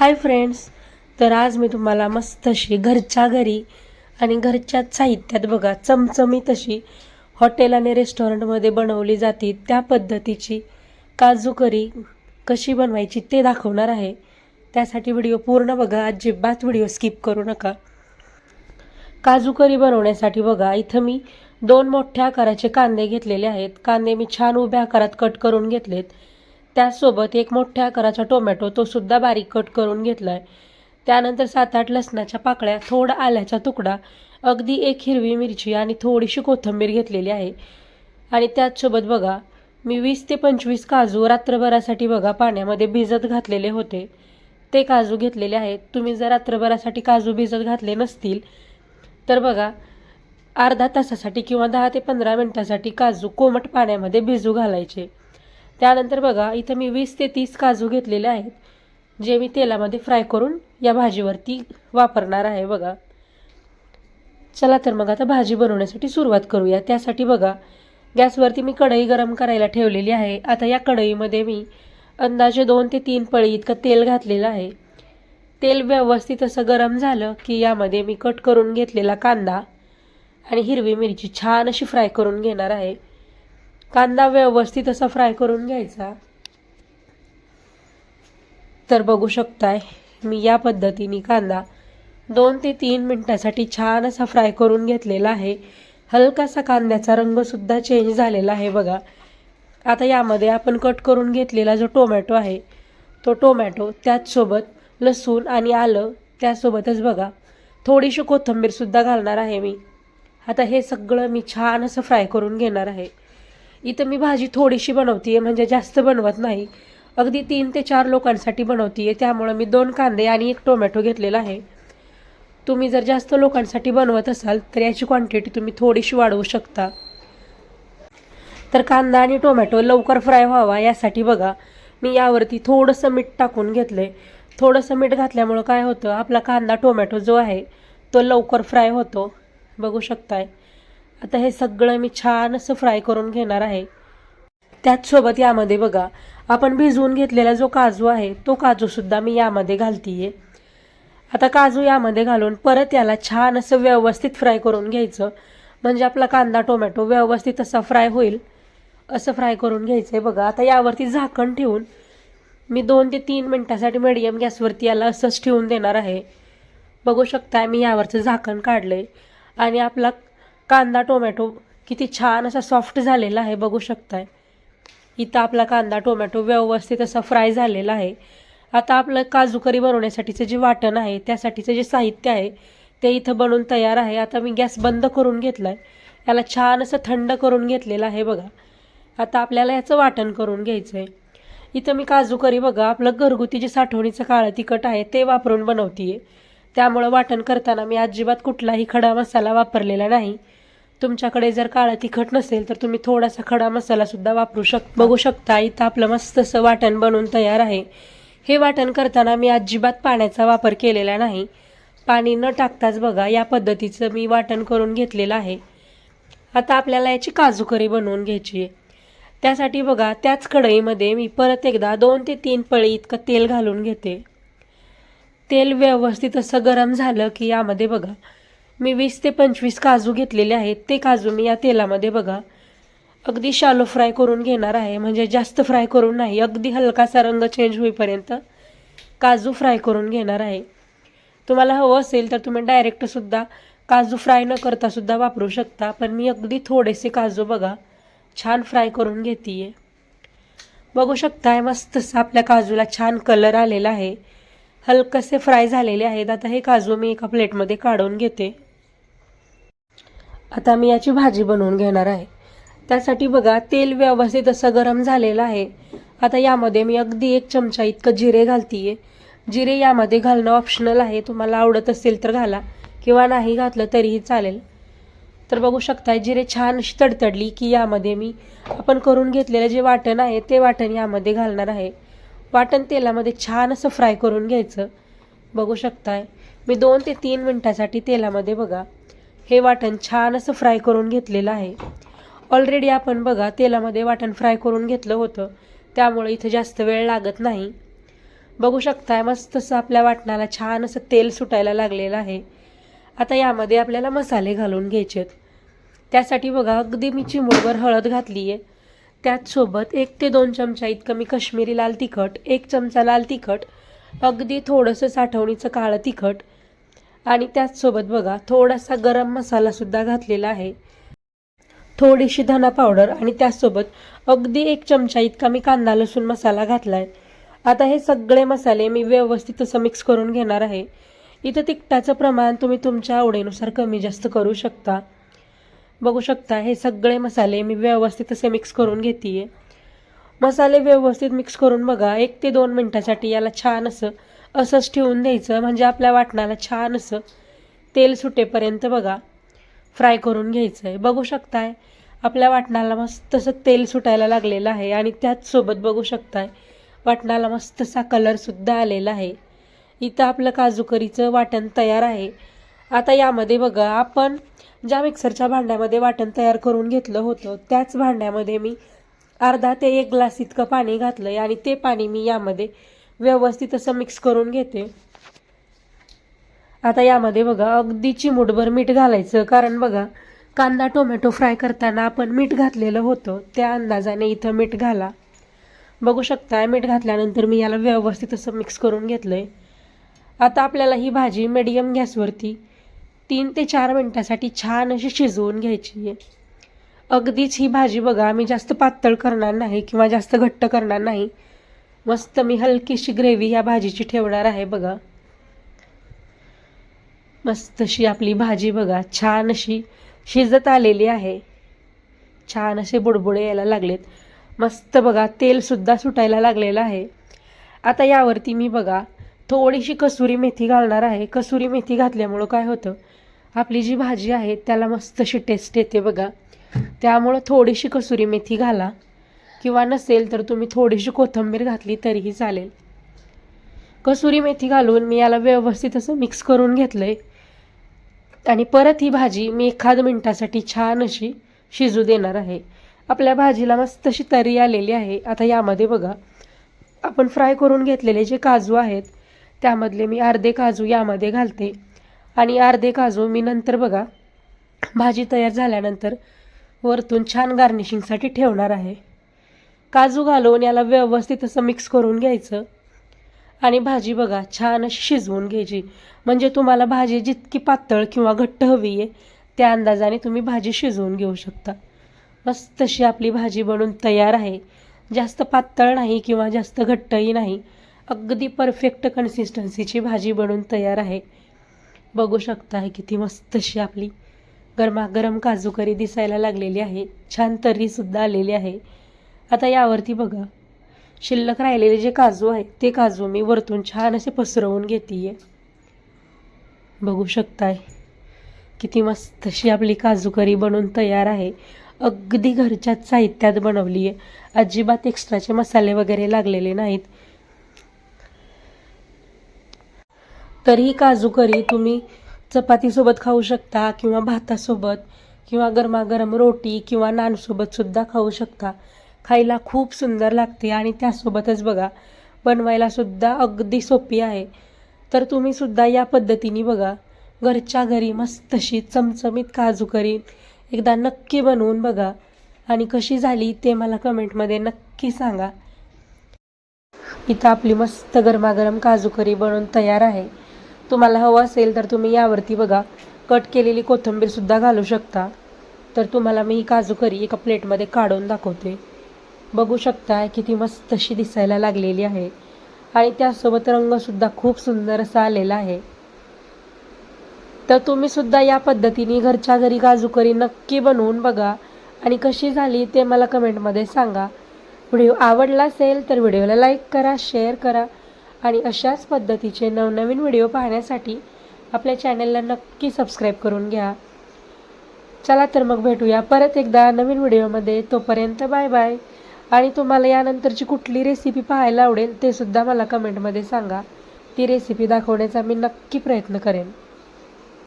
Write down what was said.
Hi friends तर आज मी तुम्हाला मस्त अशी घरच्या घरी आणि घरच्या साहित्यात बघा चमचमीत अशी हॉटेल आणि रेस्टॉरंटमध्ये बनवली जाते. त्या पद्धतीची काजू करी कशी बनवायची ते दाखवणार आहे. त्यासाठी व्हिडिओ पूर्ण बघा अजिबात व्हिडिओ स्किप करू नका. काजू करी बनवण्यासाठी बघा इथं मी दोन मोठ्या आकाराचे कांदे घेतलेले आहेत. कांदे मी छान उभ्या आकारात कट करून घेतलेत. त्याचसोबत एक मोठ्या आकाराचा टोमॅटो तो सुद्धा बारीक कट करून घेतला आहे त्यानंतर सात आठ लसणाच्या पाकळ्या थोडा आल्याचा तुकडा अगदी एक हिरवी मिरची आणि थोडीशी कोथिंबीर घेतलेली आहे. आणि त्याचसोबत बघा मी वीस ते पंचवीस काजू रात्रभरासाठी बघा पाण्यामध्ये भिजत घातलेले होते. ते काजू घेतलेले आहेत. तुम्ही जर रात्रभरासाठी काजू भिजत घातले नसतील तर बघा अर्धा तासासाठी किंवा दहा ते पंधरा मिनटासाठी काजू कोमट पाण्यामध्ये भिजू घालायचे. त्यानंतर बघा इथं मी वीस ते तीस काजू घेतलेले आहेत जे मी तेलामध्ये फ्राय करून या भाजीवरती वापरणार आहे बघा. चला तर मग आता भाजी बनवण्यासाठी सुरुवात करूया. त्यासाठी बघा गॅसवरती मी कढई गरम करायला ठेवलेली आहे. आता या कढईमध्ये मी अंदाजे दोन ते तीन पळी इतकं तेल घातलेलं आहे. तेल व्यवस्थित असं गरम झालं की यामध्ये मी कट करून घेतलेला कांदा आणि हिरवी मिरची छान अशी फ्राय करून घेणार आहे. कांदा व्यवस्थित असा फ्राय करून घ्यायचा. तर बघू शकताय मी या पद्धतीने कांदा दोन ते तीन मिनटासाठी छान असा फ्राय करून घेतलेला आहे. हलकासा कांद्याचा रंगसुद्धा चेंज झालेला आहे बघा. आता यामध्ये आपण कट करून घेतलेला जो टोमॅटो आहे तो टोमॅटो त्याचसोबत लसूण आणि आलं त्यासोबतच बघा. थोडीशी कोथिंबीरसुद्धा घालणार आहे मी. आता हे सगळं मी छान असं फ्राय करून घेणार आहे. इथं मी भाजी थोडीशी बनवते म्हणजे जास्त बनवत नाही. अगदी तीन ते चार लोकांसाठी बनवते आहे त्यामुळं मी दोन कांदे आणि एक टोमॅटो घेतलेला आहे. तुम्ही जर जास्त लोकांसाठी बनवत असाल तर याची क्वांटिटी तुम्ही थोडीशी वाढवू शकता. तर कांदा आणि टोमॅटो लवकर फ्राय व्हावा यासाठी बघा मी यावरती थोडंसं मीठ टाकून घेतलं आहे थोडंसं मीठ घातल्यामुळं काय होतं आपला कांदा टोमॅटो जो आहे तो लवकर फ्राय होतो. बघू शकताय. आता हे सगळं मी छान असं फ्राय करून घेणार आहे. त्याचसोबत यामध्ये बघा आपण भिजवून घेतलेला जो काजू आहे तो काजूसुद्धा मी यामध्ये घालतीये. आता काजू यामध्ये घालून परत याला छान असं व्यवस्थित फ्राय करून घ्यायचं. म्हणजे आपला कांदा टोमॅटो व्यवस्थित असा फ्राय होईल. असं फ्राय करून घ्यायचं आहे बघा. आता यावरती झाकण ठेवून मी दोन ते तीन मिनटासाठी मिडियम गॅसवरती याला असंच ठेवून देणार आहे. बघू शकताय मी यावरचं झाकण काढलं आहे आणि आपला कांदा टोमॅटो किती छान असा सॉफ्ट झालेला आहे बघू शकताय. इथं आपला कांदा टोमॅटो व्यवस्थित असा फ्राय झालेला आहे. आता आपलं काजू करी बनवण्यासाठीचं जे वाटण आहे त्यासाठीचं जे साहित्य आहे ते इथं बनवून तयार आहे. आता मी गॅस बंद करून घेतला आहे याला छान असं थंड करून घेतलेलं आहे बघा. आता आपल्याला याचं वाटण करून घ्यायचं आहे इथं मी काजू करी बघा आपलं घरगुती जे साठवणीचं काळं तिखट आहे ते वापरून बनवते आहे त्यामुळं वाटण करताना मी अजिबात कुठलाही खडा मसाला वापरलेला नाही. तुमच्याकडे जर काळं तिखट नसेल तर तुम्ही थोडासा खडा मसालासुद्धा वापरू शक बघू शकता. इथं आपलं मस्त असं वाटण बनवून तयार आहे. हे वाटण करताना मी अजिबात पाण्याचा वापर केलेला नाही. पाणी न टाकताच बघा या पद्धतीचं मी वाटण करून घेतलेलं आहे. आता आपल्याला याची काजू करी बनवून घ्यायची आहे. त्यासाठी बघा त्याच कढईमध्ये मी परत एकदा दोन ते तीन पळी इतकं तेल घालून घेते. तेल व्यवस्थित असं गरम झालं की यामध्ये बघा मी वीस ते पंचवीस काजू घेतलेले आहेत. ते काजू मी या तेलामध्ये बघा अगदी शालो फ्राय करून घेणार आहे. म्हणजे जास्त फ्राय करून नाही अगदी हलकासा रंग चेंज होईपर्यंत काजू फ्राय करून घेणार आहे. तुम्हाला हवं असेल तर तुम्ही डायरेक्टसुद्धा काजू फ्राय न करतासुद्धा वापरू शकता. पण मी अगदी थोडेसे काजू बघा छान फ्राय करून घेते आहे बघू शकताय मस्त आपल्या काजूला छान कलर आलेला आहे. हलकसे फ्राय झालेले आहेत. आता हे काजू मी एका प्लेटमध्ये काढून घेते. आता मी याची भाजी बनवून घेणार आहे. त्यासाठी बघा तेल व्यवस्थित असं गरम झालेलं आहे. आता यामध्ये मी अगदी एक चमचा इतकं जिरे घालतीये. जिरे यामध्ये घालणं ऑप्शनल आहे. तुम्हाला आवडत असेल तर घाला. किंवा नाही घातलं तरीही चालेल. तर बघू शकताय जिरे छान अशी तडतडली की यामध्ये मी आपण करून घेतलेलं जे वाटण आहे ते वाटण यामध्ये घालणार आहे. वाटण तेलामध्ये छान असं फ्राय करून घ्यायचं. बघू शकताय. मी दोन ते तीन मिनटासाठी तेलामध्ये बघा. हे वाटण छान असं फ्राय करून घेतलेलं आहे. ऑलरेडी आपण बघा तेलामध्ये वाटण फ्राय करून घेतलं होतं. त्यामुळे इथं जास्त वेळ लागत नाही. बघू शकताय मस्त असं आपल्या वाटणाला छान असं तेल सुटायला लागलेलं आहे. आता यामध्ये आपल्याला मसाले घालून घ्यायचे आहेत त्यासाठी बघा अगदी मी चिमूटभर हळद घातली आहे त्याचसोबत एक ते दोन चमचा इतकं मी कश्मीरी लाल तिखट एक चमचा लाल तिखट अगदी थोडंसं साठवणीचं काळं तिखट आणि त्याचसोबत बघा थोडासा गरम मसालासुद्धा घातलेला आहे. थोडीशी धना पावडर आणि त्याचसोबत अगदी एक चमचा इतका मी कांदा लसूण मसाला घातला आहे आता हे सगळे मसाले मी व्यवस्थित असं मिक्स करून घेणार आहे. इथं तिखटाचं प्रमाण तुम्ही तुमच्या आवडीनुसार कमी जास्त करू शकता. बघू शकता हे सगळे मसाले मी व्यवस्थित असे मिक्स करून घेते आहे मसाले व्यवस्थित मिक्स करून बघा एक ते दोन मिनटासाठी याला छान असं असंच ठेवून द्यायचं. म्हणजे आपल्या वाटणाला छान असं तेल सुटेपर्यंत बघा फ्राय करून घ्यायचं आहे बघू शकताय आपल्या वाटणाला मस्त असं तेल सुटायला लागलेलं आहे आणि त्याचसोबत बघू शकताय वाटणाला मस्तसा कलरसुद्धा आलेला आहे. इथं आपलं काजूकरीचं वाटण तयार आहे. आता यामध्ये बघा आपण ज्या मिक्सरच्या भांड्यामध्ये वाटण तयार करून घेतलं होतं त्याच भांड्यामध्ये मी अर्धा ते एक ग्लास इतकं पाणी घातलं आहे आणि ते पाणी मी यामध्ये व्यवस्थित असं मिक्स करून घेते. आता यामध्ये बघा अगदी चिमूटभर मीठ घालायचं. कारण बघा कांदा टोमॅटो फ्राय करताना आपण मीठ घातलेलं होतं. त्या अंदाजाने इथं मीठ घाला. बघू शकता मीठ घातल्यानंतर मी याला व्यवस्थित असं मिक्स करून घेतलं आहे आता आपल्याला ही भाजी मिडियम गॅसवरती तीन ते चार मिनटासाठी छान अशी शिजवून घ्यायची आहे. अगदीच ही भाजी बघा मी जास्त पातळ करणार नाही किंवा जास्त घट्ट करणार नाही. मस्त मी हलकीशी ग्रेव्ही या भाजीची ठेवणार आहे बघा. मस्त अशी आपली भाजी बघा छान अशी शिजत आलेली आहे. छान असे बुडबुडे यायला लागलेत. मस्त बघा तेलसुद्धा सुटायला लागलेलं आहे. आता यावरती मी बघा थोडीशी कसुरी मेथी घालणार आहे. कसुरी मेथी घातल्यामुळं काय होतं आपली जी भाजी आहे त्याला मस्त अशी टेस्ट येते बघा. त्यामुळं थोडीशी कसुरी मेथी घाला. किंवा नसेल तर तुम्ही थोडीशी कोथिंबीर घातली तरीही चालेल. कसुरी मेथी घालून मी याला व्यवस्थित असं मिक्स करून घेतलं आहे आणि परत ही भाजी मी एखाद मिनटासाठी छान अशी शिजू देणार आहे. आपल्या भाजीला मस्त अशी तरी आलेली आहे. आता यामध्ये बघा आपण फ्राय करून घेतलेले जे काजू आहेत त्यामधले मी अर्धे काजू यामध्ये घालते. आणि अर्धे काजू मी नंतर बघा भाजी तयार झाल्यानंतर वरतून छान गार्निशिंगसाठी ठेवणार आहे. काजू घालून याला व्यवस्थित असं मिक्स करून घ्यायचं. आणि भाजी बघा छान अशी शिजवून घ्यायची. म्हणजे तुम्हाला भाजी जितकी पातळ किंवा घट्ट हवी आहे त्या अंदाजाने तुम्ही भाजी शिजवून घेऊ शकता. मस्त तशी आपली भाजी बनून तयार आहे. जास्त पातळ नाही किंवा जास्त घट्टही नाही अगदी परफेक्ट कन्सिस्टन्सीची भाजी बनून तयार आहे. बघू शकता किती मस्त अशी आपली गरमागरम काजूकरी दिसायला लागलेली आहे. छान तर्रीसुद्धा आलेली आहे. आता यावरती बघा. शिल्लक राहिलेले जे काजू आहेत ते काजू मी वरतून छान असे पसरवून घेते बघू शकताय. किती मस्त अशी आपली काजूकरी बनवून तयार आहे. अगदी घरच्याच साहित्यात बनवली आहे अजिबात एक्स्ट्राचे मसाले वगैरे लागलेले नाहीत. तर ही काजूकरी तुम्ही चपातीसोबत खाऊ शकता किंवा भातासोबत किंवा गरमागरम रोटी किंवा नानसोबत सुद्धा खाऊ शकता. खायला खूप सुंदर लागते आणि त्यासोबतच बघा बनवायलासुद्धा अगदी सोपी आहे. तर तुम्ही सुद्धा या पद्धतीने बघा घरच्या घरी मस्त अशी चमचमीत काजू करी. एकदा नक्की बनवून बघा. आणि कशी झाली ते मला कमेंटमध्ये नक्की सांगा. इथं आपली मस्त गरमागरम काजू करी बनवून तयार आहे. तुम्हाला हवं असेल तर तुम्ही यावरती बघा. कट केलेली कोथिंबीरसुद्धा घालू शकता. तर तुम्हाला मी ही काजू करी एका प्लेटमध्ये काढून दाखवते. बघू शकता किती मस्त अशी दिसायला लागलेली आहे. आणि त्यासोबत रंगसुद्धा खूप सुंदर असा आलेला आहे. तर तुम्ही सुद्धा या पद्धतीने घरच्या घरी काजूकरी नक्की बनवून बघा. आणि कशी झाली ते मला कमेंटमध्ये सांगा. व्हिडिओ आवडला असेल तर व्हिडिओला लाईक करा शेअर करा. आणि अशाच पद्धतीचे नवनवीन व्हिडिओ पाहण्यासाठी आपल्या चॅनलला नक्की सबस्क्राईब करून घ्या. चला तर मग भेटूया परत एकदा नवीन व्हिडिओमध्ये. तोपर्यंत बाय बाय. आणि तुम्हाला यानंतरची कुठली रेसिपी पाहायला आवडेल ते सुद्धा मला कमेंटमध्ये सांगा. ती रेसिपी दाखवण्याचा मी नक्की प्रयत्न करेन.